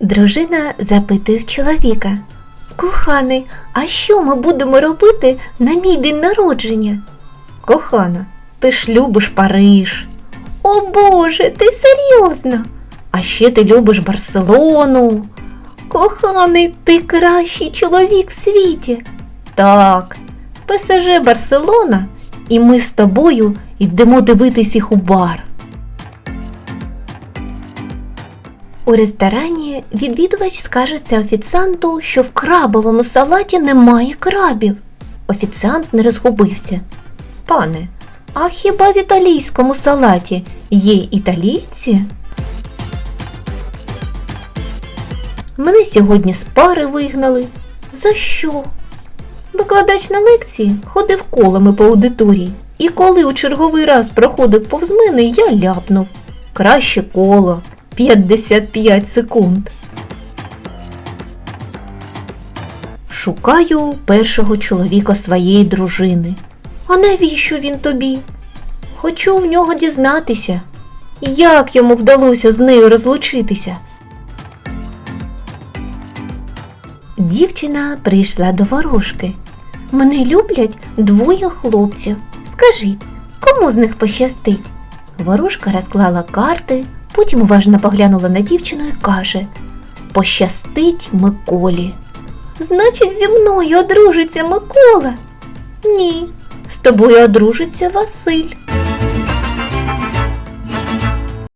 Дружина запитує в чоловіка. Коханий, а що ми будемо робити на мій день народження? Кохана, ти ж любиш Париж. О Боже, ти серйозно? А ще ти любиш Барселону. Коханий, ти кращий чоловік в світі. Так, ПСЖ Барселона, і ми з тобою йдемо дивитись їх у бар. У ресторані відвідувач скажеться офіціанту, що в крабовому салаті немає крабів. Офіціант не розгубився. Пане, а хіба в італійському салаті є італійці? Мене сьогодні з пари вигнали. За що? Викладач на лекції ходив колами по аудиторії, і коли у черговий раз проходив повз мене, я ляпнув. Краще коло 55 секунд. Шукаю першого чоловіка своєї дружини. А навіщо він тобі? Хочу в нього дізнатися, як йому вдалося з нею розлучитися. Дівчина прийшла до ворожки. Мене люблять двоє хлопців. Скажіть, кому з них пощастить? Ворожка розклала карти, потім уважно поглянула на дівчину і каже: Пощастить Миколі. Значить, зі мною одружиться Микола? Ні, з тобою одружиться Василь.